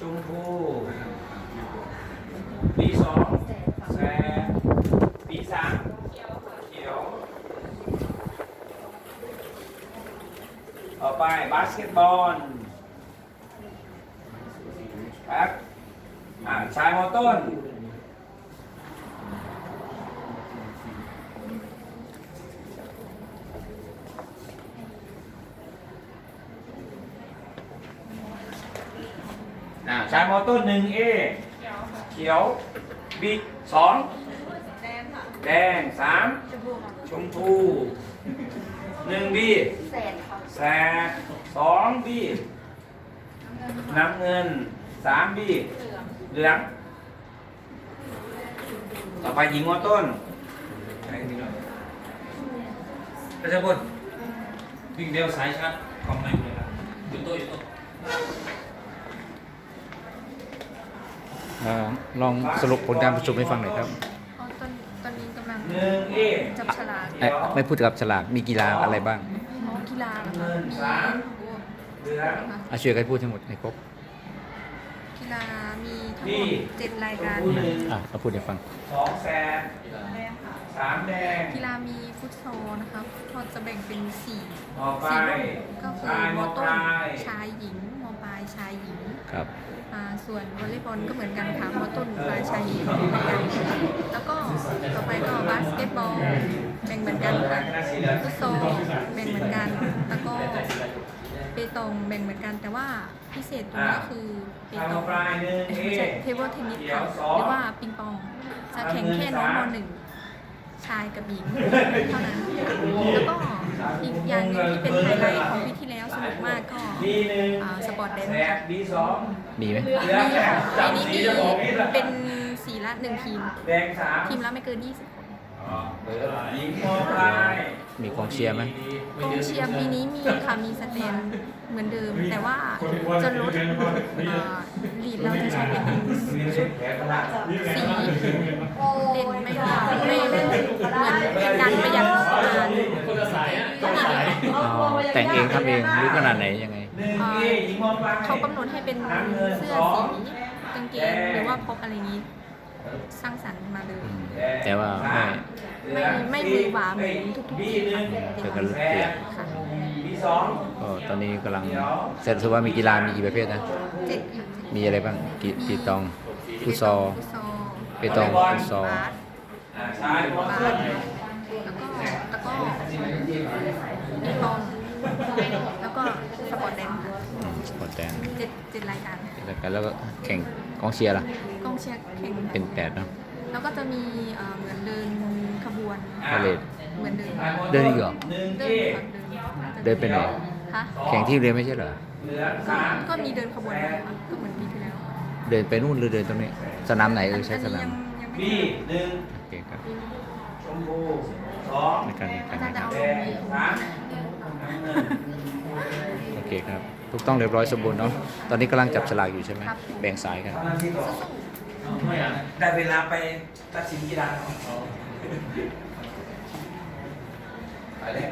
ชมพูปีสองแสดปีสามเขียวต่อไปบาสเกตบอลครับอ่าชายมอต้นาชายมอต้นหนึ่งเอเขียวบีสองแดงค่ะแดงสามชมพูค่ะชมพูหนึ่งบีแสดค่ะแสดสองบีน้ำเงินสามบีเหลืองต่อไปหญิงมอต้นใครนี่เนาะประชาชนวิ่งเร็วสายชัดคอมเมนต์เลยครับอยู่โต๊ะอยู่โต๊ะ เอ่อลองสรุปผลการประชุมให้ฟังหน่อยครับอ๋อตอนตอนนี้กำลังหนึ่งเอจับฉลากเอ๊ะไม่พูดกับฉลากมีกีฬาอะไรบ้างอ๋อกีฬาเหรอคะเงินมีสามโอ้เหลืองนะคะอาช่วยกันพูดทั้งหมดให้ครบกีฬามีทั้งหนี่มดเจ็ดรายการชมพูหนึ่งอะเอาพูดให้ฟังสองแสดแดงค่ะสามแดงกีฬามีฟุตซอลนะคะฟุตซอลจะแบ่งเป็นสี่ต่อไปสี่รุ่นก็คือชายมมออต้ปนลายชายหญิงมอปลายชายหญิงครับอ่าส่วนวอลเลย์บอลก็เหมือนกันค่ะมอต้นปลายชายหญิงเหมือนกันแล้วก็ต่อไปก็บาสเกตบอลแบ่งเหมือนกันค่ะฟุตซอลแบ่งเหมือนกันแล้วก็เปตองแบ่งเหมือนกันแต่ว่าพิเศษตรงนี้คือเปชายตมอองปลายหนึ่งเอไม่ใช่เทเบิลเทนนิสค่ะหรือว่าปิงปองจะแข่งแค่น้องมหนึ่งชายกับหญิงเท่านั้นค่ะแล้วก็ อีกอย่างหนึ่งที่เป็นไฮไลท์ของปีที่แล้วสนุกมากก็บีหนึ่งอ่าสปอร์ตแดนแสซ์ค่ะดบีสอง มีไหม เหลืองมีแดค่ะงปีนี้มีจะบอกนี่แหละ เป็นสีละหนึ่งทีม แดงสามทีมละไม่เกิน 20คนหญิงมอปลายมีกองเชียร์ไหม กองเชียร์ปีนี้มีค่ะมีสแตนเหมือนเดิม แต่ว่าจะลดอ่าลีดเราจะใช้เป็นชุดแผลประหลาดสีเด่นไม่ว่าไม่เหมือนเป็นการประหยัดงบประมาณ อ๋อ แต่งเองทำเองหรือขนาดไหนยังไงเขากำหนดให้เป็นเสื้อสีกางเกงหรือว่าพกอะไรนี้ สร้างสรรค์มาเลย แต่ว่าไม่ไม่ไม่มือหวาเหมือนทุกๆทีค่ะเจอกันเปลี่ยนค่ะก็ตอนนี้กำลังเสร็จสุว่ามีกีฬามีกี่ประเภทนะเจ็ดค่ะมีอะไรบ้างกีปีตองฟุตซอลฟุตซอลเปตองฟุตซอลบาสแล้วก็ ก็มีบอลแล้วก็สปอร์ตแดนซ์ค่ะอืมสปอร์ตแดนเจ็ดเจ็ดรายการแล้วกันแล้วก็แข่งกองเชียร์ล่ะ กองเชียร์แข่งเป็นแปดเนาะแล้วก็จะมีเอ่อเหมือนเดินขบวน พาเลท เหมือนเดินเดินอีกเหรอหนึ่งเดิเอนค่ะเดินเดินไปไหน คะแข่งที่เรียนไม่ใช่เหรอเหลือก็สามก็มีเดินขบวนนะคะก็เหมือนปีที่แล้วเดินไปนู่นหรือเดินตรงนี้ สนามไหนเออใช้สอันนานี้มยังยังไม่บีหนึ่ง โอเคครับชมพูสองในการแข่งขัอานจารย์จะเอาแดลงงนี้สามน้ำเงินโอเคครับถูกต้องเรียบร้อยสมบูรณ์เนาะตอนนี้กำลังจับฉลากอยู่ใช่ไหมแบ่งสายกัน ทำหน้าที่ต่อได้เวลาไปตัดสินกีฬาแล้ว ไปเลย